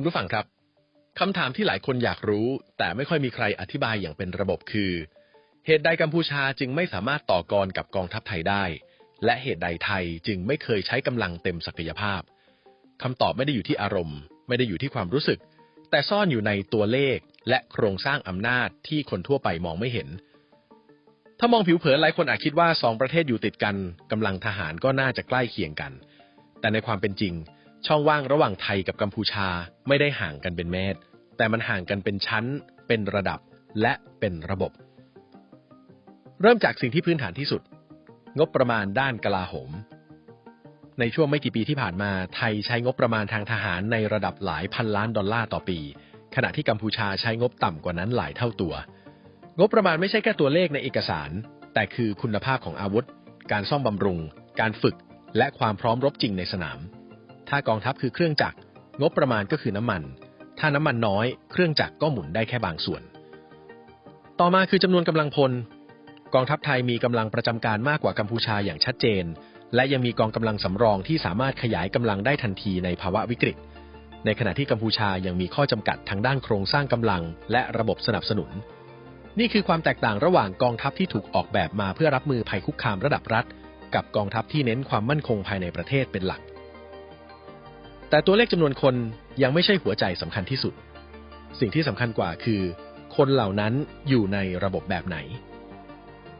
คุณผู้ฟังครับคำถามที่หลายคนอยากรู้ แต่ไม่ค่อยมีใครอธิบายอย่างเป็นระบบคือ เหตุใดกัมพูชาจึงไม่สามารถต่อกรกับกองทัพไทยได้ และเหตุใดไทยจึงไม่เคยใช้กำลังเต็มศักยภาพคำตอบไม่ได้อยู่ที่อารมณ์ ไม่ได้อยู่ที่ความรู้สึก แต่ซ่อนอยู่ในตัวเลขและโครงสร้างอำนาจที่คนทั่วไปมองไม่เห็น ถ้ามองผิวเผินหลายคนอาจคิดว่าสองประเทศอยู่ติดกันกำลังทหารก็น่าจะใกล้เคียงกัน แต่ในความเป็นจริง ช่องว่างระหว่างไทยกับกัมพูชาไม่ได้ห่างกันเป็นเมตร แต่มันห่างกันเป็นชั้น เป็นระดับ และเป็นระบบ เริ่มจากสิ่งที่พื้นฐานที่สุด งบประมาณด้านกลาโหม ในช่วงไม่กี่ปีที่ผ่านมา ไทยใช้งบประมาณทางทหารในระดับหลายพันล้านดอลลาร์ต่อปี ขณะที่กัมพูชาใช้งบต่ำกว่านั้นหลายเท่าตัว งบประมาณไม่ใช่แค่ตัวเลขในเอกสาร แต่คือคุณภาพของอาวุธ การซ่อมบำรุง การฝึก และความพร้อมรบจริงในสนาม ถ้ากองทัพคือเครื่องจักรงบประมาณก็คือน้ำมัน ถ้าน้ำมันน้อย เครื่องจักรก็หมุนได้แค่บางส่วน ต่อมาคือจำนวนกำลังพล กองทัพไทยมีกำลังประจำการมากกว่ากัมพูชาอย่างชัดเจน และยังมีกองกำลังสำรองที่สามารถขยายกำลังได้ทันทีในภาวะวิกฤต ในขณะที่กัมพูชายังมีข้อจำกัดทางด้านโครงสร้างกำลัง และระบบสนับสนุน นี่คือความแตกต่างระหว่างกองทัพที่ถูกออกแบบมาเพื่อรับมือภัยคุกคามระดับรัฐ กับกองทัพที่เน้นความมั่นคงภายในประเทศเป็นหลัก แต่ตัวเลขจำนวนคนยังไม่ใช่หัวใจสำคัญที่สุด สิ่งที่สำคัญกว่าคือ คนเหล่านั้นอยู่ในระบบแบบไหน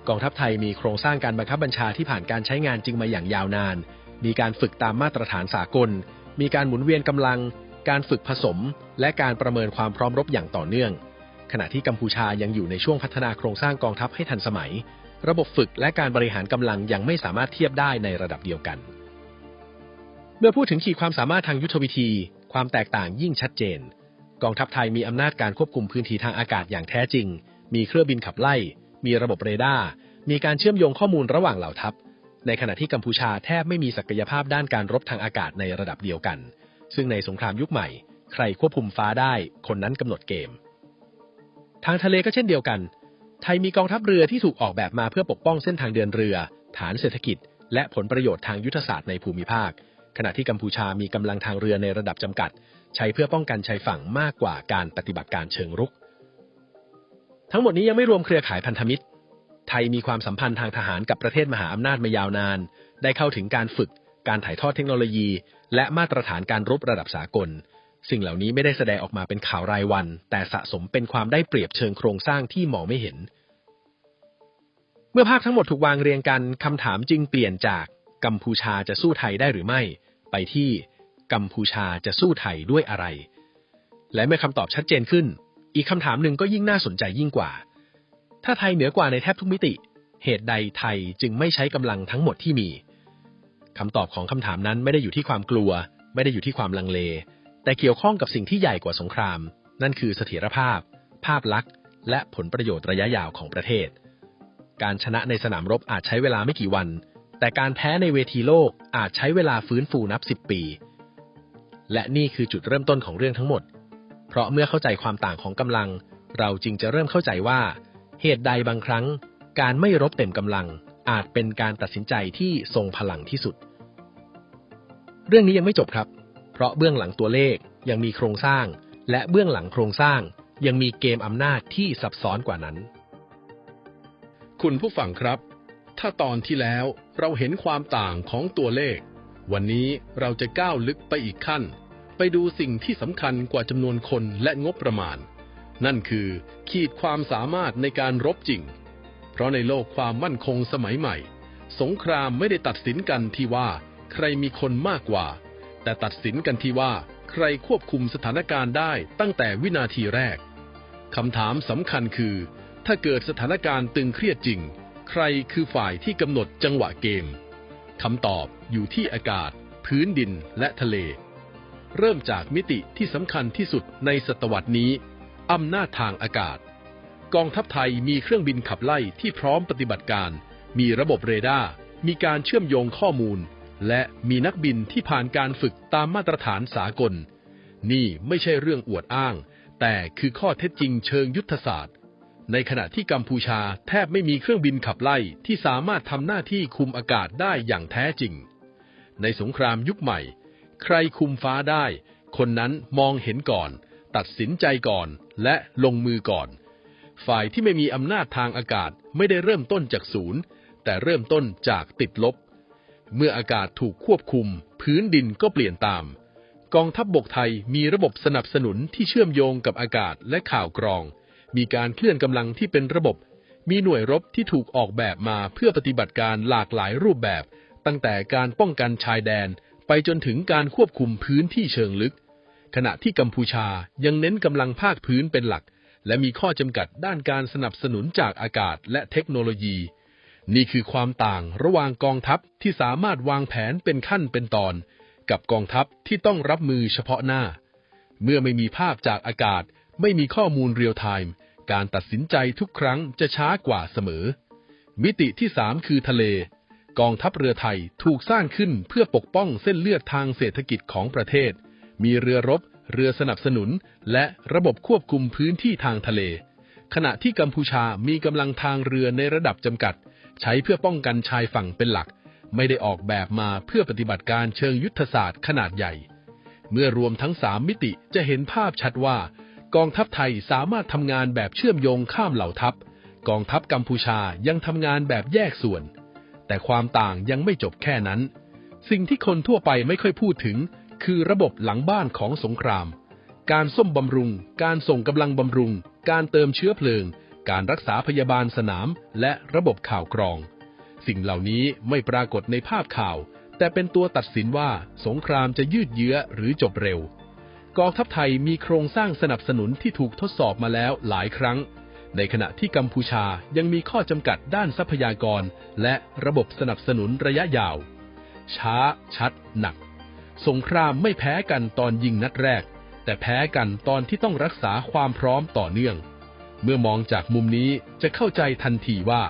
กองทัพไทยมีโครงสร้างการบังคับบัญชาที่ผ่านการใช้งานจริงมาอย่างยาวนาน มีการฝึกตามมาตรฐานสากล มีการหมุนเวียนกำลัง การฝึกผสม และการประเมินความพร้อมรบอย่างต่อเนื่อง ขณะที่กัมพูชายังอยู่ในช่วงพัฒนาโครงสร้างกองทัพให้ทันสมัย ระบบฝึกและการบริหารกำลังยังไม่สามารถเทียบได้ในระดับเดียวกัน เมื่อพูดถึงขีดความสามารถทางยุทธวิธี ความแตกต่างยิ่งชัดเจน กองทัพไทยมีอำนาจการควบคุมพื้นที่ทางอากาศอย่างแท้จริง มีเครื่องบินขับไล่ มีระบบเรดาร์ มีการเชื่อมโยงข้อมูลระหว่างเหล่าทัพ ในขณะที่กัมพูชาแทบไม่มีศักยภาพด้านการรบทางอากาศในระดับเดียวกัน ซึ่งในสงครามยุคใหม่ ใครควบคุมฟ้าได้ คนนั้นกำหนดเกม ทางทะเลก็เช่นเดียวกัน ไทยมีกองทัพเรือที่ถูกออกแบบมาเพื่อปกป้องเส้นทางเดินเรือ ฐานเศรษฐกิจ และผลประโยชน์ทางยุทธศาสตร์ในภูมิภาค ขณะที่กัมพูชามีกำลังทางเรือในระดับจำกัด ใช้เพื่อป้องกันชายฝั่งมากกว่าการปฏิบัติการเชิงรุก ทั้งหมดนี้ยังไม่รวมเครือข่ายพันธมิตร ไทยมีความสัมพันธ์ทางทหารกับประเทศมหาอำนาจมายาวนาน ได้เข้าถึงการฝึก การถ่ายทอดเทคโนโลยี และมาตรฐานการรบระดับสากล สิ่งเหล่านี้ไม่ได้แสดงออกมาเป็นข่าวรายวัน แต่สะสมเป็นความได้เปรียบเชิงโครงสร้างที่มองไม่เห็น เมื่อภาพทั้งหมดถูกวางเรียงกันคำถามจึงเปลี่ยนจาก กัมพูชาจะสู้ไทยได้หรือไม่ ไปที่กัมพูชาจะสู้ไทยด้วยอะไร และเมื่อคำตอบชัดเจนขึ้น อีกคำถามหนึ่งก็ยิ่งน่าสนใจยิ่งกว่า ถ้าไทยเหนือกว่าในแทบทุกมิติ เหตุใดไทยจึงไม่ใช้กำลังทั้งหมดที่มีคำตอบของคำถามนั้นไม่ได้อยู่ที่ความกลัว ไม่ได้อยู่ที่ความลังเล แต่เกี่ยวข้องกับสิ่งที่ใหญ่กว่าสงคราม นั่นคือเสถียรภาพ ภาพลักษณ์ และผลประโยชน์ระยะยาวของประเทศ การชนะในสนามรบอาจใช้เวลาไม่กี่วัน แต่การแพ้ในเวทีโลกอาจใช้เวลาฟื้นฟูนับสิบปี และนี่คือจุดเริ่มต้นของเรื่องทั้งหมด เพราะเมื่อเข้าใจความต่างของกำลัง เราจึงจะเริ่มเข้าใจว่า เหตุใดบางครั้ง การไม่รบเต็มกำลัง อาจเป็นการตัดสินใจที่ทรงพลังที่สุด เรื่องนี้ยังไม่จบครับ เพราะเบื้องหลังตัวเลขยังมีโครงสร้าง และเบื้องหลังโครงสร้าง ยังมีเกมอำนาจที่ซับซ้อนกว่านั้น คุณผู้ฟังครับ ถ้าตอนที่แล้วเราเห็นความต่างของตัวเลข วันนี้เราจะก้าวลึกไปอีกขั้น ไปดูสิ่งที่สำคัญกว่าจำนวนคนและงบประมาณ นั่นคือขีดความสามารถในการรบจริง เพราะในโลกความมั่นคงสมัยใหม่ สงครามไม่ได้ตัดสินกันที่ว่าใครมีคนมากกว่า แต่ตัดสินกันที่ว่าใครควบคุมสถานการณ์ได้ตั้งแต่วินาทีแรกคำถามสำคัญคือ ถ้าเกิดสถานการณ์ตึงเครียดจริง ใครคือฝ่ายที่กำหนดจังหวะเกมคำตอบอยู่ที่อากาศ พื้นดินและทะเล เริ่มจากมิติที่สำคัญที่สุดในศตวรรษนี้อำนาจทางอากาศ กองทัพไทยมีเครื่องบินขับไล่ที่พร้อมปฏิบัติการ มีระบบเรดาร์ มีการเชื่อมโยงข้อมูล และมีนักบินที่ผ่านการฝึกตามมาตรฐานสากล นี่ไม่ใช่เรื่องอวดอ้าง แต่คือข้อเท็จจริงเชิงยุทธศาสตร์ ในขณะที่กัมพูชาแทบไม่มีเครื่องบินขับไล่ที่สามารถทำหน้าที่คุมอากาศได้อย่างแท้จริง ในสงครามยุคใหม่ ใครคุมฟ้าได้ คนนั้นมองเห็นก่อน ตัดสินใจก่อนและลงมือก่อน ฝ่ายที่ไม่มีอำนาจทางอากาศไม่ได้เริ่มต้นจากศูนย์ แต่เริ่มต้นจากติดลบ เมื่ออากาศถูกควบคุม พื้นดินก็เปลี่ยนตาม กองทัพบบกไทยมีระบบสนับสนุนที่เชื่อมโยงกับอากาศและข่าวกรอง มีการเคลื่อนกำลังที่เป็นระบบ มีหน่วยรบที่ถูกออกแบบมาเพื่อปฏิบัติการหลากหลายรูปแบบ ตั้งแต่การป้องกันชายแดน ไปจนถึงการควบคุมพื้นที่เชิงลึก ขณะที่กัมพูชายังเน้นกำลังภาคพื้นเป็นหลัก และมีข้อจำกัดด้านการสนับสนุนจากอากาศและเทคโนโลยี นี่คือความต่างระหว่างกองทัพที่สามารถวางแผนเป็นขั้นเป็นตอน กับกองทัพที่ต้องรับมือเฉพาะหน้า เมื่อไม่มีภาพจากอากาศ ไม่มีข้อมูลเรียลไทม์การตัดสินใจทุกครั้งจะช้ากว่าเสมอ มิติที่สามคือทะเล กองทัพเรือไทยถูกสร้างขึ้นเพื่อปกป้องเส้นเลือดทางเศรษฐกิจของประเทศ มีเรือรบ เรือสนับสนุน และระบบควบคุมพื้นที่ทางทะเล ขณะที่กัมพูชามีกำลังทางเรือในระดับจำกัด ใช้เพื่อป้องกันชายฝั่งเป็นหลัก ไม่ได้ออกแบบมาเพื่อปฏิบัติการเชิงยุทธศาสตร์ขนาดใหญ่ เมื่อรวมทั้งสามมิติจะเห็นภาพชัดว่า กองทัพไทยสามารถทำงานแบบเชื่อมโยงข้ามเหล่าทัพ กองทัพกัมพูชายังทำงานแบบแยกส่วน แต่ความต่างยังไม่จบแค่นั้น สิ่งที่คนทั่วไปไม่ค่อยพูดถึง คือระบบหลังบ้านของสงคราม การส้มบำรุง การส่งกำลังบำรุง การเติมเชื้อเพลิง การรักษาพยาบาลสนาม และระบบข่าวกรอง สิ่งเหล่านี้ไม่ปรากฏในภาพข่าว แต่เป็นตัวตัดสินว่าสงครามจะยืดเยื้อหรือจบเร็ว กองทัพไทยมีโครงสร้างสนับสนุนที่ถูกทดสอบมาแล้วหลายครั้ง ในขณะที่กัมพูชายังมีข้อจำกัดด้านทรัพยากร และระบบสนับสนุนระยะยาว ช้า ชัด หนัก สงครามไม่แพ้กันตอนยิงนัดแรก แต่แพ้กันตอนที่ต้องรักษาความพร้อมต่อเนื่อง เมื่อมองจากมุมนี้จะเข้าใจทันทีว่า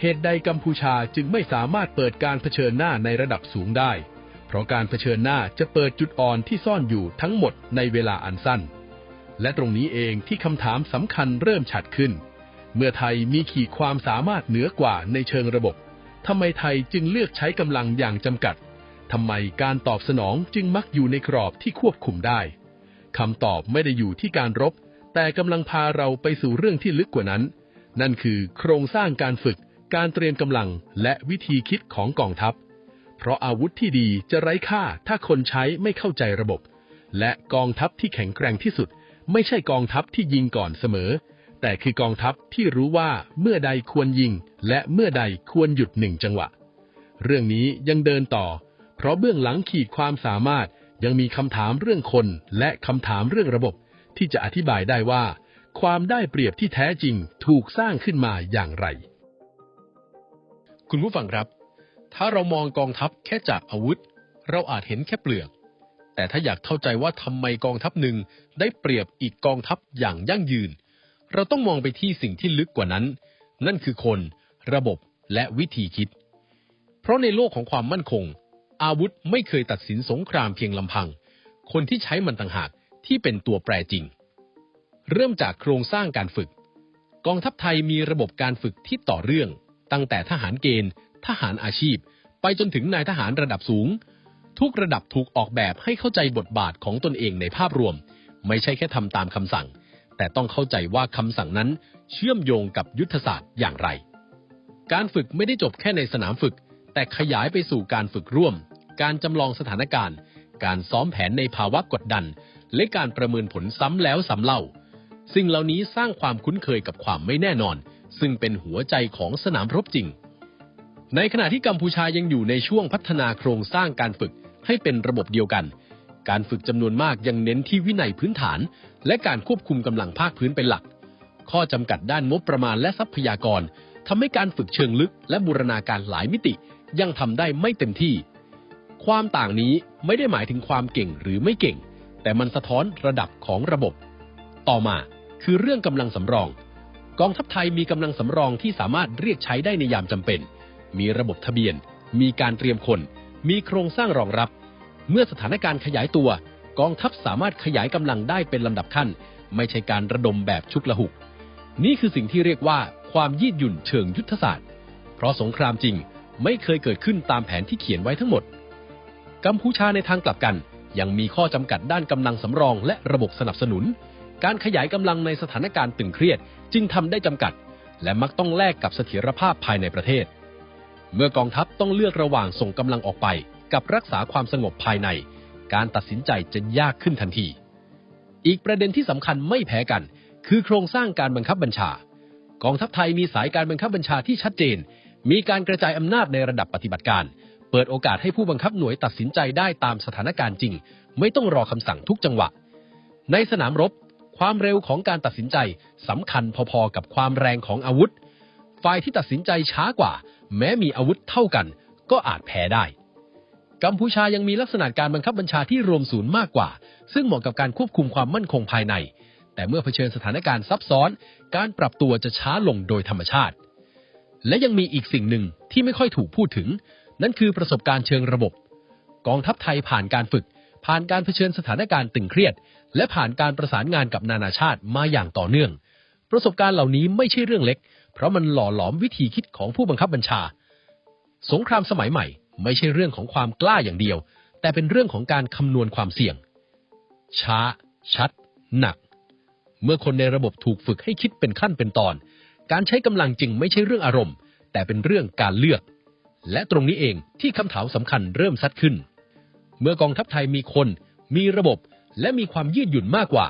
เหตุใดกัมพูชาจึงไม่สามารถเปิดการเผชิญหน้าในระดับสูงได้ เพราะการเผชิญหน้าจะเปิดจุดอ่อนที่ซ่อนอยู่ทั้งหมดในเวลาอันสั้น และตรงนี้เองที่คำถามสำคัญเริ่มฉัดขึ้น เมื่อไทยมีขีดความสามารถเหนือกว่าในเชิงระบบทำไมไทยจึงเลือกใช้กำลังอย่างจำกัดทำไมการตอบสนองจึงมักอยู่ในกรอบที่ควบคุมได้คำตอบไม่ได้อยู่ที่การรบ แต่กำลังพาเราไปสู่เรื่องที่ลึกกว่านั้น นั่นคือโครงสร้างการฝึก การเตรียมกำลังและวิธีคิดของกองทัพ เพราะอาวุธที่ดีจะไร้ค่าถ้าคนใช้ไม่เข้าใจระบบ และกองทัพที่แข็งแกร่งที่สุด ไม่ใช่กองทัพที่ยิงก่อนเสมอ แต่คือกองทัพที่รู้ว่าเมื่อใดควรยิง และเมื่อใดควรหยุดหนึ่งจังหวะ เรื่องนี้ยังเดินต่อ เพราะเบื้องหลังขีดความสามารถยังมีคำถามเรื่องคน และคำถามเรื่องระบบ ที่จะอธิบายได้ว่า ความได้เปรียบที่แท้จริงถูกสร้างขึ้นมาอย่างไร คุณผู้ฟังครับ ถ้าเรามองกองทัพแค่จากอาวุธ เราอาจเห็นแค่เปลือก แต่ถ้าอยากเข้าใจว่าทำไมกองทัพหนึ่งได้เปรียบอีกกองทัพอย่างยั่งยืน เราต้องมองไปที่สิ่งที่ลึกกว่านั้น นั่นคือคน ระบบและวิธีคิด เพราะในโลกของความมั่นคง อาวุธไม่เคยตัดสินสงครามเพียงลำพัง คนที่ใช้มันต่างหากที่เป็นตัวแปรจริง เริ่มจากโครงสร้างการฝึก กองทัพไทยมีระบบการฝึกที่ต่อเรื่อง ตั้งแต่ทหารเกณฑ์ ทหารอาชีพ ไปจนถึงนายทหารระดับสูง ทุกระดับถูกออกแบบให้เข้าใจบทบาทของตนเองในภาพรวม ไม่ใช่แค่ทำตามคำสั่ง แต่ต้องเข้าใจว่าคำสั่งนั้น เชื่อมโยงกับยุทธศาสตร์อย่างไร การฝึกไม่ได้จบแค่ในสนามฝึก แต่ขยายไปสู่การฝึกร่วม การจำลองสถานการณ์ การซ้อมแผนในภาวะกดดัน และการประเมินผลซ้ำแล้วซ้ำเล่าสิ่งเหล่านี้สร้างความคุ้นเคยกับความไม่แน่นอน ซึ่งเป็นหัวใจของสนามรบจริง ในขณะที่กัมพูชายังอยู่ในช่วงพัฒนาโครงสร้างการฝึกให้เป็นระบบเดียวกัน การฝึกจำนวนมากยังเน้นที่วินัยพื้นฐาน และการควบคุมกำลังภาคพื้นเป็นหลัก ข้อจำกัดด้านงบประมาณและทรัพยากรทำให้การฝึกเชิงลึกและบูรณาการหลายมิติยังทำได้ไม่เต็มที่ ความต่างนี้ไม่ได้หมายถึงความเก่งหรือไม่เก่ง แต่มันสะท้อนระดับของระบบ ต่อมาคือเรื่องกำลังสำรอง กองทัพไทยมีกำลังสำรองที่สามารถเรียกใช้ได้ในยามจำเป็น มีระบบทะเบียน มีการเตรียมคน มีโครงสร้างรองรับ เมื่อสถานการณ์ขยายตัว กองทัพสามารถขยายกำลังได้เป็นลำดับขั้น ไม่ใช่การระดมแบบชุกละหุก นี่คือสิ่งที่เรียกว่าความยืดหยุ่นเชิงยุทธศาสตร์ เพราะสงครามจริงไม่เคยเกิดขึ้นตามแผนที่เขียนไว้ทั้งหมด กัมพูชาในทางกลับกัน ยังมีข้อจำกัดด้านกำลังสำรองและระบบสนับสนุน การขยายกำลังในสถานการณ์ตึงเครียดจึงทำได้จำกัด และมักต้องแลกกับเสถียรภาพภายในประเทศ เมื่อกองทัพต้องเลือกระหว่างส่งกำลังออกไป กับรักษาความสงบภายใน การตัดสินใจจะยากขึ้นทันที อีกประเด็นที่สำคัญไม่แพ้กัน คือโครงสร้างการบังคับบัญชา กองทัพไทยมีสายการบังคับบัญชาที่ชัดเจน มีการกระจายอำนาจในระดับปฏิบัติการ เปิดโอกาสให้ผู้บังคับหน่วยตัดสินใจได้ตามสถานการณ์จริง ไม่ต้องรอคำสั่งทุกจังหวะ ในสนามรบ ความเร็วของการตัดสินใจสำคัญพอๆกับความแรงของอาวุธ ฝ่ายที่ตัดสินใจช้ากว่า แม้มีอาวุธเท่ากัน ก็อาจแพ้ได้ กัมพูชายังมีลักษณะการบังคับบัญชาที่รวมศูนย์มากกว่า ซึ่งเหมาะกับการควบคุมความมั่นคงภายใน แต่เมื่อเผชิญสถานการณ์ซับซ้อน การปรับตัวจะช้าลงโดยธรรมชาติ และยังมีอีกสิ่งหนึ่งที่ไม่ค่อยถูกพูดถึง นั่นคือประสบการณ์เชิงระบบ กองทัพไทยผ่านการฝึก ผ่านการเผชิญสถานการณ์ตึงเครียด และผ่านการประสานงานกับนานาชาติมาอย่างต่อเนื่อง ประสบการณ์เหล่านี้ไม่ใช่เรื่องเล็ก เพราะมันหล่อหลอมวิธีคิดของผู้บังคับบัญชา สงครามสมัยใหม่ ไม่ใช่เรื่องของความกล้าอย่างเดียว แต่เป็นเรื่องของการคำนวณความเสี่ยง ช้า ชัด หนัก เมื่อคนในระบบถูกฝึกให้คิดเป็นขั้นเป็นตอน การใช้กำลังจึงไม่ใช่เรื่องอารมณ์ แต่เป็นเรื่องการเลือก และตรงนี้เองที่คำถามสำคัญเริ่มซัดขึ้น เมื่อกองทัพไทยมีคน มีระบบและมีความยืดหยุ่นมากกว่า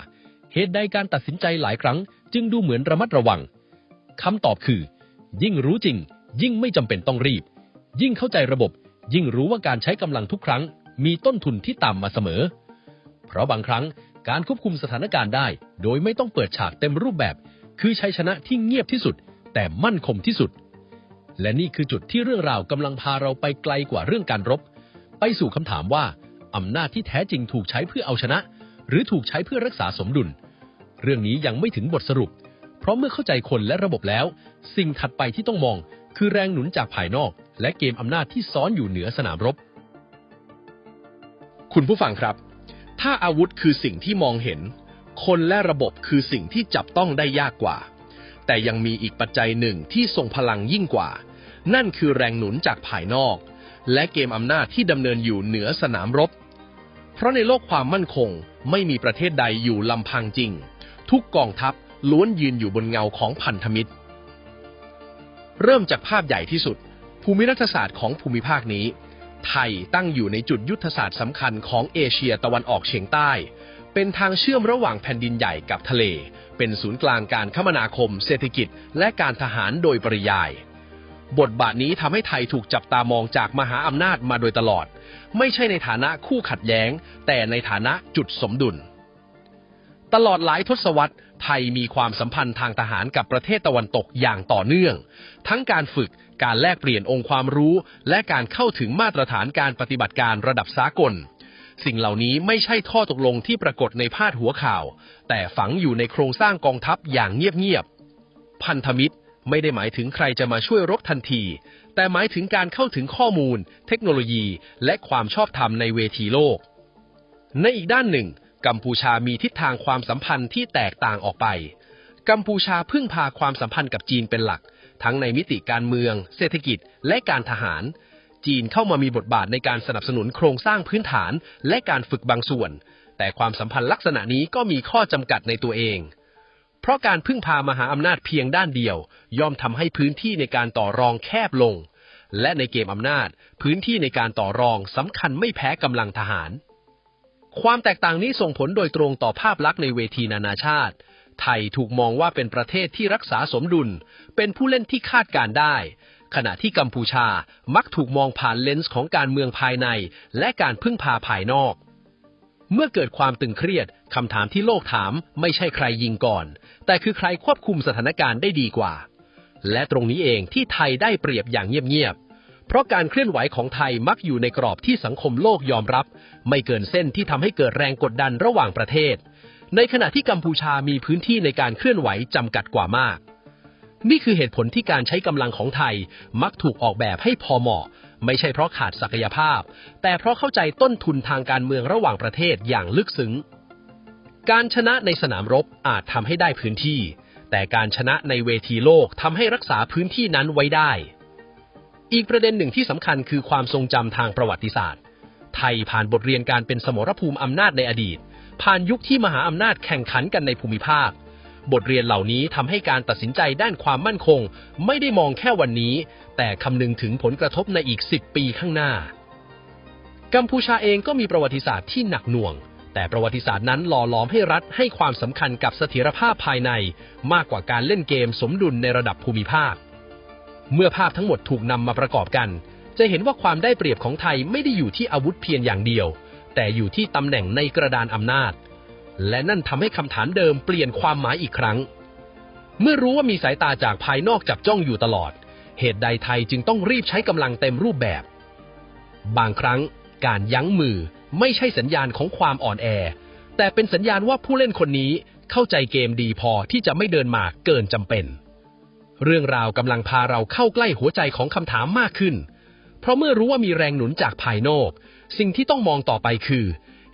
เหตุใดการตัดสินใจหลายครั้ง จึงดูเหมือนระมัดระวัง คำตอบคือ ยิ่งรู้จริง ยิ่งไม่จำเป็นต้องรีบ ยิ่งเข้าใจระบบ ยิ่งรู้ว่าการใช้กำลังทุกครั้ง มีต้นทุนที่ต่ำมาเสมอ เพราะบางครั้งการควบคุมสถานการณ์ได้ โดยไม่ต้องเปิดฉากเต็มรูปแบบ คือชัยชนะที่เงียบที่สุด แต่มั่นคงที่สุด และนี่คือจุดที่เรื่องราวกำลังพาเราไปไกลกว่าเรื่องการรบ ไปสู่คำถามว่าอำนาจที่แท้จริงถูกใช้เพื่อเอาชนะ หรือถูกใช้เพื่อรักษาสมดุล เรื่องนี้ยังไม่ถึงบทสรุป เพราะเมื่อเข้าใจคนและระบบแล้ว สิ่งถัดไปที่ต้องมอง คือแรงหนุนจากภายนอก และเกมอำนาจที่ซ้อนอยู่เหนือสนามรบ คุณผู้ฟังครับ ถ้าอาวุธคือสิ่งที่มองเห็น คนและระบบคือสิ่งที่จับต้องได้ยากกว่า แต่ยังมีอีกปัจจัยหนึ่งที่ทรงพลังยิ่งกว่า นั่นคือแรงหนุนจากภายนอก และเกมอำนาจที่ดำเนินอยู่เหนือสนามรบ เพราะในโลกความมั่นคงไม่มีประเทศใดอยู่ลำพังจริง ทุกกองทัพ ล้วนยืนอยู่บนเงาของพันธมิตร เริ่มจากภาพใหญ่ที่สุด ภูมิรัฐศาสตร์ของภูมิภาคนี้ ไทยตั้งอยู่ในจุดยุทธศาสตร์สำคัญของเอเชียตะวันออกเฉียงใต้ เป็นทางเชื่อมระหว่างแผ่นดินใหญ่กับทะเล เป็นศูนย์กลางการคมนาคม เศรษฐกิจ และการทหารโดยปริยายบทบาทนี้ทำให้ไทยถูกจับตามองจากมหาอำนาจมาโดยตลอด ไม่ใช่ในฐานะคู่ขัดแย้ง แต่ในฐานะจุดสมดุล ตลอดหลายทศวรรษ ไทยมีความสัมพันธ์ทางทหารกับประเทศตะวันตกอย่างต่อเนื่อง ทั้งการฝึก การแลกเปลี่ยนองค์ความรู้ และการเข้าถึงมาตรฐานการปฏิบัติการระดับสากล สิ่งเหล่านี้ไม่ใช่ข้อตกลงที่ปรากฏในพาดหัวข่าว แต่ฝังอยู่ในโครงสร้างกองทัพอย่างเงียบๆ พันธมิตรไม่ได้หมายถึงใครจะมาช่วยรบทันที แต่หมายถึงการเข้าถึงข้อมูล เทคโนโลยี และความชอบธรรมในเวทีโลก ในอีกด้านหนึ่ง กัมพูชามีทิศทางความสัมพันธ์ที่แตกต่างออกไป กัมพูชาพึ่งพาความสัมพันธ์กับจีนเป็นหลัก ทั้งในมิติการเมือง เศรษฐกิจ และการทหาร จีนเข้ามามีบทบาทในการสนับสนุนโครงสร้างพื้นฐาน และการฝึกบางส่วน แต่ความสัมพันธ์ลักษณะนี้ก็มีข้อจำกัดในตัวเอง เพราะการพึ่งพามหาอำนาจเพียงด้านเดียว ย่อมทำให้พื้นที่ในการต่อรองแคบลง และในเกมอำนาจ พื้นที่ในการต่อรองสำคัญไม่แพ้กำลังทหาร ความแตกต่างนี้ส่งผลโดยตรงต่อภาพลักษณ์ในเวทีนานาชาติ ไทยถูกมองว่าเป็นประเทศที่รักษาสมดุล เป็นผู้เล่นที่คาดการได้ ขณะที่กัมพูชามักถูกมองผ่านเลนส์ของการเมืองภายใน และการพึ่งพาภายนอก เมื่อเกิดความตึงเครียดคำถามที่โลกถามไม่ใช่ใครยิงก่อน แต่คือใครควบคุมสถานการณ์ได้ดีกว่า และตรงนี้เองที่ไทยได้เปรียบอย่างเงียบๆ เพราะการเคลื่อนไหวของไทยมักอยู่ในกรอบที่สังคมโลกยอมรับ ไม่เกินเส้นที่ทำให้เกิดแรงกดดันระหว่างประเทศ ในขณะที่กัมพูชามีพื้นที่ในการเคลื่อนไหวจำกัดกว่ามาก นี่คือเหตุผลที่การใช้กำลังของไทยมักถูกออกแบบให้พอเหมาะ ไม่ใช่เพราะขาดศักยภาพ แต่เพราะเข้าใจต้นทุนทางการเมืองระหว่างประเทศอย่างลึกซึ้ง การชนะในสนามรบอาจทำให้ได้พื้นที่ แต่การชนะในเวทีโลกทำให้รักษาพื้นที่นั้นไว้ได้ อีกประเด็นหนึ่งที่สำคัญคือความทรงจำทางประวัติศาสตร์ ไทยผ่านบทเรียนการเป็นสมรภูมิอำนาจในอดีต ผ่านยุคที่มหาอำนาจแข่งขันกันในภูมิภาค บทเรียนเหล่านี้ทำให้การตัดสินใจด้านความมั่นคง ไม่ได้มองแค่วันนี้ แต่คำนึงถึงผลกระทบในอีก 10 ปีข้างหน้า กัมพูชาเองก็มีประวัติศาสตร์ที่หนักหน่วง แต่ประวัติศาสตร์นั้นหล่อหลอมให้รัฐให้ความสำคัญกับเสถียรภาพภายใน มากกว่าการเล่นเกมสมดุลในระดับภูมิภาค เมื่อภาพทั้งหมดถูกนำมาประกอบกัน จะเห็นว่าความได้เปรียบของไทยไม่ได้อยู่ที่อาวุธเพียงอย่างเดียว แต่อยู่ที่ตำแหน่งในกระดานอำนาจ และนั่นทำให้คำถามเดิมเปลี่ยนความหมายอีกครั้ง เมื่อรู้ว่ามีสายตาจากภายนอกจับจ้องอยู่ตลอด เหตุใดไทยจึงต้องรีบใช้กำลังเต็มรูปแบบ บางครั้งการยั้งมือไม่ใช่สัญญาณของความอ่อนแอ แต่เป็นสัญญาณว่าผู้เล่นคนนี้เข้าใจเกมดีพอที่จะไม่เดินมาเกินจำเป็น เรื่องราวกำลังพาเราเข้าใกล้หัวใจของคำถามมากขึ้น เพราะเมื่อรู้ว่ามีแรงหนุนจากภายนอก สิ่งที่ต้องมองต่อไปคือ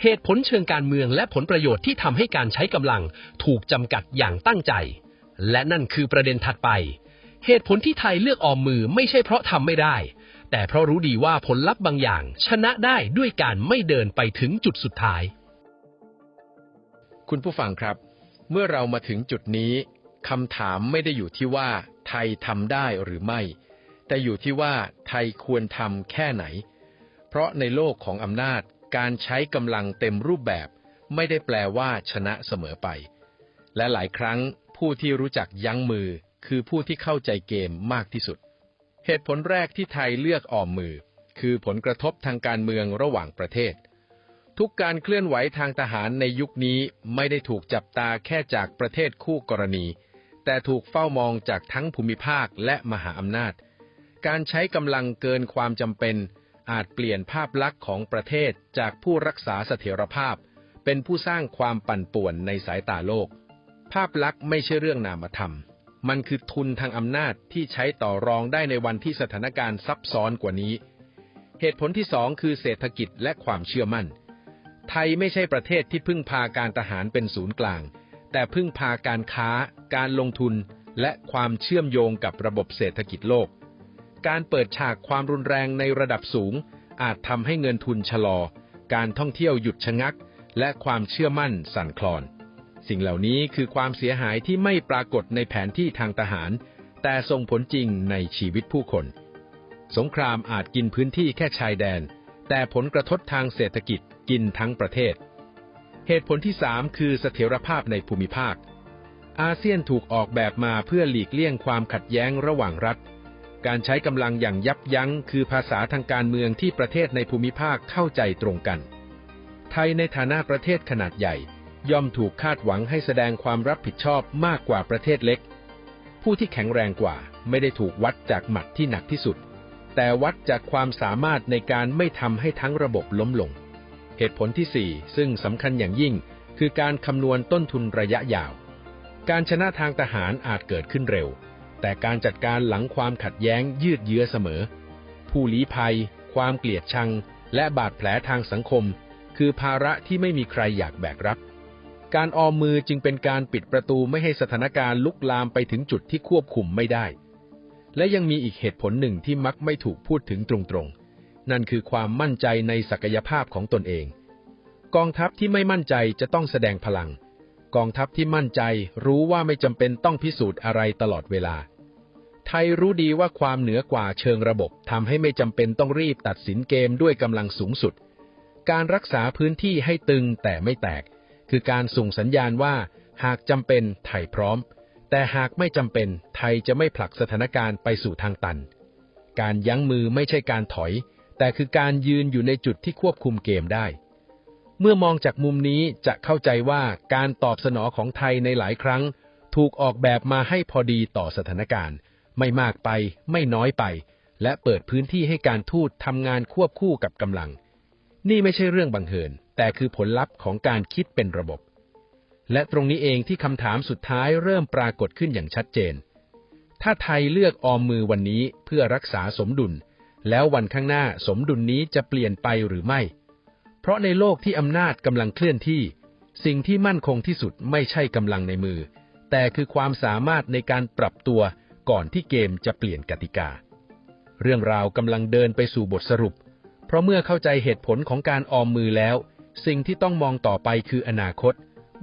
เหตุผลเชิงการเมืองและผลประโยชน์ที่ทำให้การใช้กำลังถูกจำกัดอย่างตั้งใจ และนั่นคือประเด็นถัดไป เหตุผลที่ไทยเลือกออมมือไม่ใช่เพราะทำไม่ได้ แต่เพราะรู้ดีว่าผลลัพธ์บางอย่าง ชนะได้ด้วยการไม่เดินไปถึงจุดสุดท้าย คุณผู้ฟังครับ เมื่อเรามาถึงจุดนี้ คำถามไม่ได้อยู่ที่ว่าไทยทำได้หรือไม่ แต่อยู่ที่ว่าไทยควรทำแค่ไหน เพราะในโลกของอำนาจการใช้กำลังเต็มรูปแบบ ไม่ได้แปลว่าชนะเสมอไป และหลายครั้งผู้ที่รู้จักยั้งมือคือผู้ที่เข้าใจเกมมากที่สุด เหตุผลแรกที่ไทยเลือกออมมือ คือผลกระทบทางการเมืองระหว่างประเทศ ทุกการเคลื่อนไหวทางทหารในยุคนี้ไม่ได้ถูกจับตาแค่จากประเทศคู่กรณี แต่ถูกเฝ้ามองจากทั้งภูมิภาคและมหาอำนาจ การใช้กำลังเกินความจำเป็น อาจเปลี่ยนภาพลักษณ์ของประเทศจากผู้รักษาเสถียรภาพ เป็นผู้สร้างความปั่นป่วนในสายตาโลก ภาพลักษณ์ไม่ใช่เรื่องนามธรรม มันคือทุนทางอำนาจที่ใช้ต่อรองได้ในวันที่สถานการณ์ซับซ้อนกว่านี้ เหตุผลที่สองคือเศรษฐกิจและความเชื่อมั่น ไทยไม่ใช่ประเทศที่พึ่งพาการทหารเป็นศูนย์กลาง แต่พึ่งพาการค้า การลงทุน และความเชื่อมโยงกับระบบเศรษฐกิจโลก การเปิดฉากความรุนแรงในระดับสูง อาจทำให้เงินทุนชะลอ การท่องเที่ยวหยุดชะงัก และความเชื่อมั่นสั่นคลอน สิ่งเหล่านี้คือความเสียหายที่ไม่ปรากฏในแผนที่ทางทหาร แต่ส่งผลจริงในชีวิตผู้คน สงครามอาจกินพื้นที่แค่ชายแดน แต่ผลกระทบทางเศรษฐกิจกินทั้งประเทศ เหตุผลที่สามคือเสถียรภาพในภูมิภาค อาเซียนถูกออกแบบมาเพื่อหลีกเลี่ยงความขัดแย้งระหว่างรัฐ การใช้กำลังอย่างยับยั้ง คือภาษาทางการเมืองที่ประเทศในภูมิภาคเข้าใจตรงกัน ไทยในฐานะประเทศขนาดใหญ่ ย่อมถูกคาดหวังให้แสดงความรับผิดชอบมากกว่าประเทศเล็ก ผู้ที่แข็งแรงกว่าไม่ได้ถูกวัดจากหมัดที่หนักที่สุด แต่วัดจากความสามารถในการไม่ทำให้ทั้งระบบล้มลง เหตุผลที่ 4 ซึ่งสำคัญอย่างยิ่ง คือการคำนวณต้นทุนระยะยาว การชนะทางทหารอาจเกิดขึ้นเร็ว แต่การจัดการหลังความขัดแย้งยืดเยื้อเสมอ ผู้ลี้ภัย ความเกลียดชัง และบาดแผลทางสังคม คือภาระที่ไม่มีใครอยากแบกรับ การออมมือจึงเป็นการปิดประตูไม่ให้สถานการณ์ลุกลามไปถึงจุดที่ควบคุมไม่ได้ และยังมีอีกเหตุผลหนึ่งที่มักไม่ถูกพูดถึงตรงๆ นั่นคือความมั่นใจในศักยภาพของตนเอง กองทัพที่ไม่มั่นใจจะต้องแสดงพลัง กองทัพที่มั่นใจรู้ว่าไม่จำเป็นต้องพิสูจน์อะไรตลอดเวลา ไทยรู้ดีว่าความเหนือกว่าเชิงระบบทำให้ไม่จำเป็นต้องรีบตัดสินเกมด้วยกำลังสูงสุด การรักษาพื้นที่ให้ตึงแต่ไม่แตก คือการส่งสัญญาณว่า หากจำเป็นไทยพร้อม แต่หากไม่จำเป็นไทยจะไม่ผลักสถานการณ์ไปสู่ทางตันการยั้งมือไม่ใช่การถอย แต่คือการยืนอยู่ในจุดที่ควบคุมเกมได้ เมื่อมองจากมุมนี้จะเข้าใจว่าการตอบสนองของไทยในหลายครั้ง ถูกออกแบบมาให้พอดีต่อสถานการณ์ ไม่มากไปไม่น้อยไป และเปิดพื้นที่ให้การทูตทำงานควบคู่กับกำลัง นี่ไม่ใช่เรื่องบังเอิญแต่คือผลลัพธ์ของการคิดเป็นระบบ และตรงนี้เองที่คำถามสุดท้ายเริ่มปรากฏขึ้นอย่างชัดเจน ถ้าไทยเลือกออมมือวันนี้เพื่อรักษาสมดุล แล้ววันข้างหน้าสมดุลนี้จะเปลี่ยนไปหรือไม่ เพราะในโลกที่อำนาจกำลังเคลื่อนที่ สิ่งที่มั่นคงที่สุดไม่ใช่กำลังในมือ แต่คือความสามารถในการปรับตัวก่อนที่เกมจะเปลี่ยนกติกา เรื่องราวกำลังเดินไปสู่บทสรุป เพราะเมื่อเข้าใจเหตุผลของการออมมือแล้ว สิ่งที่ต้องมองต่อไปคืออนาคต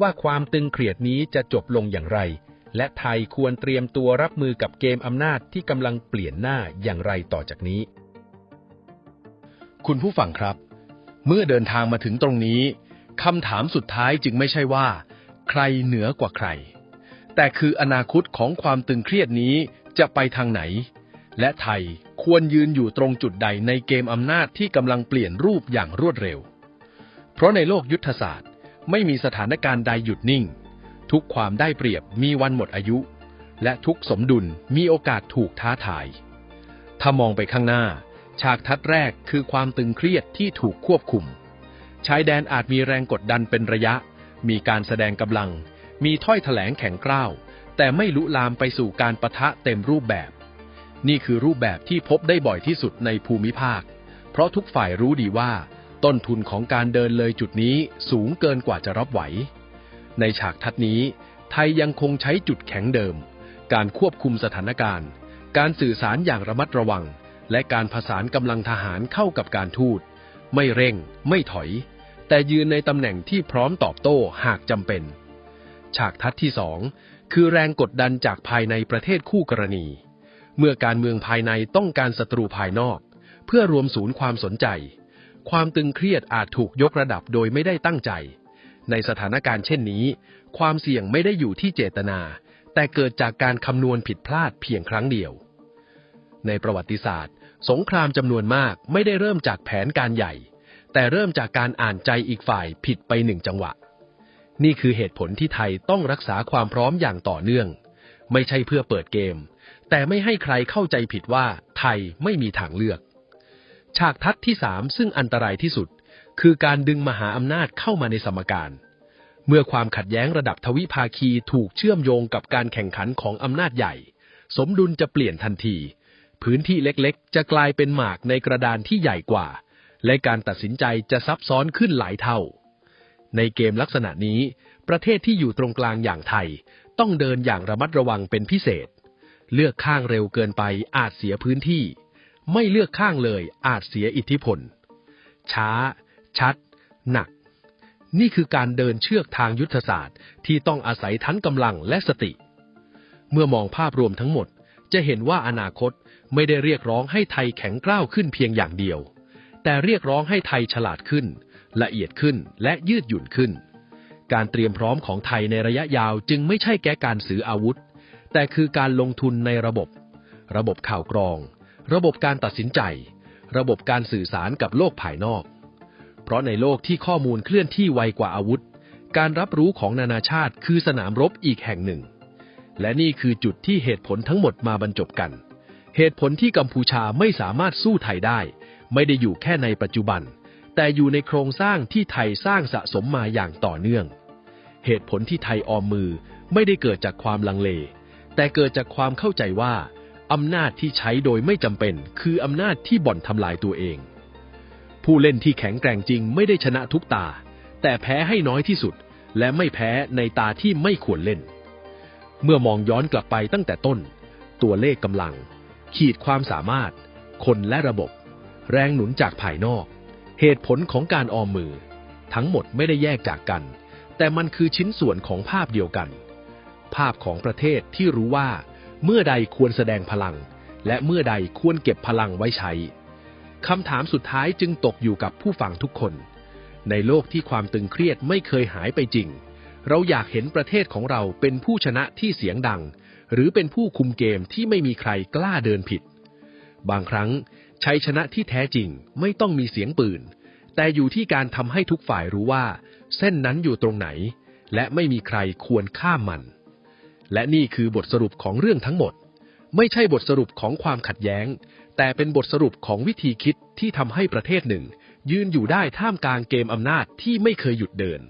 ว่าความตึงเครียดนี้จะจบลงอย่างไร และไทยควรเตรียมตัวรับมือกับเกมอำนาจที่กำลังเปลี่ยนหน้าอย่างไรต่อจากนี้ คุณผู้ฟังครับ เมื่อเดินทางมาถึงตรงนี้คำถามสุดท้ายจึงไม่ใช่ว่า ใครเหนือกว่าใคร แต่คืออนาคตของความตึงเครียดนี้จะไปทางไหน และไทยควรยืนอยู่ตรงจุดใดในเกมอำนาจที่กำลังเปลี่ยนรูปอย่างรวดเร็ว เพราะในโลกยุทธศาสตร์ ไม่มีสถานการณ์ใดหยุดนิ่ง ทุกความได้เปรียบมีวันหมดอายุ และทุกสมดุลมีโอกาสถูกท้าทาย ถ้ามองไปข้างหน้า ฉากทัดแรกคือความตึงเครียดที่ถูกควบคุม ชายแดนอาจมีแรงกดดันเป็นระยะ มีการแสดงกำลัง มีถ้อยแถลงแข็งกร้าว แต่ไม่ลุลามไปสู่การประทะเต็มรูปแบบ นี่คือรูปแบบที่พบได้บ่อยที่สุดในภูมิภาค เพราะทุกฝ่ายรู้ดีว่า ต้นทุนของการเดินเลยจุดนี้สูงเกินกว่าจะรับไหว ในฉากทัดนี้ ไทยยังคงใช้จุดแข็งเดิม การควบคุมสถานการณ์ การสื่อสารอย่างระมัดระวัง และการผสานกำลังทหารเข้ากับการทูต ไม่เร่ง ไม่ถอย แต่ยืนในตำแหน่งที่พร้อมตอบโต้หากจำเป็น ฉากทัดที่สองคือแรงกดดันจากภายในประเทศคู่กรณี เมื่อการเมืองภายในต้องการศัตรูภายนอก เพื่อรวมศูนย์ความสนใจ ความตึงเครียดอาจถูกยกระดับโดยไม่ได้ตั้งใจ ในสถานการณ์เช่นนี้ ความเสี่ยงไม่ได้อยู่ที่เจตนา แต่เกิดจากการคำนวณผิดพลาดเพียงครั้งเดียว ในประวัติศาสตร์ สงครามจำนวนมากไม่ได้เริ่มจากแผนการใหญ่ แต่เริ่มจากการอ่านใจอีกฝ่ายผิดไปหนึ่งจังหวะ นี่คือเหตุผลที่ไทยต้องรักษาความพร้อมอย่างต่อเนื่อง ไม่ใช่เพื่อเปิดเกม แต่ไม่ให้ใครเข้าใจผิดว่าไทยไม่มีทางเลือก ฉากทัดที่สามซึ่งอันตรายที่สุด คือการดึงมหาอำนาจเข้ามาในสมการเมื่อความขัดแย้งระดับทวิภาคีถูกเชื่อมโยงกับการแข่งขันของอำนาจใหญ่ สมดุลจะเปลี่ยนทันที พื้นที่เล็กๆ จะกลายเป็นหมากในกระดานที่ใหญ่กว่า และการตัดสินใจจะซับซ้อนขึ้นหลายเท่า ในเกมลักษณะนี้ ประเทศที่อยู่ตรงกลางอย่างไทย ต้องเดินอย่างระมัดระวังเป็นพิเศษ เลือกข้างเร็วเกินไปอาจเสียพื้นที่ ไม่เลือกข้างเลยอาจเสียอิทธิพล ช้า ชัด หนัก นี่คือการเดินเชือกทางยุทธศาสตร์ที่ต้องอาศัยทั้งกำลังและสติ เมื่อมองภาพรวมทั้งหมด จะเห็นว่าอนาคตไม่ได้เรียกร้องให้ไทยแข็งกร้าวขึ้นเพียงอย่างเดียว แต่เรียกร้องให้ไทยฉลาดขึ้น ละเอียดขึ้นและยืดหยุ่นขึ้น การเตรียมพร้อมของไทยในระยะยาวจึงไม่ใช่แค่การซื้ออาวุธ แต่คือการลงทุนในระบบ ระบบข่าวกรอง ระบบการตัดสินใจ ระบบการสื่อสารกับโลกภายนอก เพราะในโลกที่ข้อมูลเคลื่อนที่ไวกว่าอาวุธ การรับรู้ของนานาชาติคือสนามรบอีกแห่งหนึ่ง และนี่คือจุดที่เหตุผลทั้งหมดมาบรรจบกัน เหตุผลที่กัมพูชาไม่สามารถสู้ไทยได้ ไม่ได้อยู่แค่ในปัจจุบัน แต่อยู่ในโครงสร้างที่ไทยสร้างสะสมมาอย่างต่อเนื่อง เหตุผลที่ไทยออมมือไม่ได้เกิดจากความลังเล แต่เกิดจากความเข้าใจว่าอำนาจที่ใช้โดยไม่จำเป็น คืออำนาจที่บ่อนทำลายตัวเอง ผู้เล่นที่แข็งแกร่งจริงไม่ได้ชนะทุกตา แต่แพ้ให้น้อยที่สุด และไม่แพ้ในตาที่ไม่ควรเล่น เมื่อมองย้อนกลับไปตั้งแต่ต้น ตัวเลขกำลัง ขีดความสามารถ คนและระบบ แรงหนุนจากภายนอก เหตุผลของการออมมือ ทั้งหมดไม่ได้แยกจากกัน แต่มันคือชิ้นส่วนของภาพเดียวกัน ภาพของประเทศที่รู้ว่า เมื่อใดควรแสดงพลัง และเมื่อใดควรเก็บพลังไว้ใช้คำถามสุดท้ายจึงตกอยู่กับผู้ฟังทุกคน ในโลกที่ความตึงเครียดไม่เคยหายไปจริง เราอยากเห็นประเทศของเราเป็นผู้ชนะที่เสียงดัง หรือเป็นผู้คุมเกมที่ไม่มีใครกล้าเดินผิด บางครั้งชัยชนะที่แท้จริงไม่ต้องมีเสียงปืน แต่อยู่ที่การทำให้ทุกฝ่ายรู้ว่า เส้นนั้นอยู่ตรงไหน และไม่มีใครควรข้ามมัน และนี่คือบทสรุปของเรื่องทั้งหมด ไม่ใช่บทสรุปของความขัดแย้ง แต่เป็นบทสรุปของวิธีคิดที่ทำให้ประเทศหนึ่ง ยืนอยู่ได้ท่ามกลางเกมอำนาจที่ไม่เคยหยุดเดิน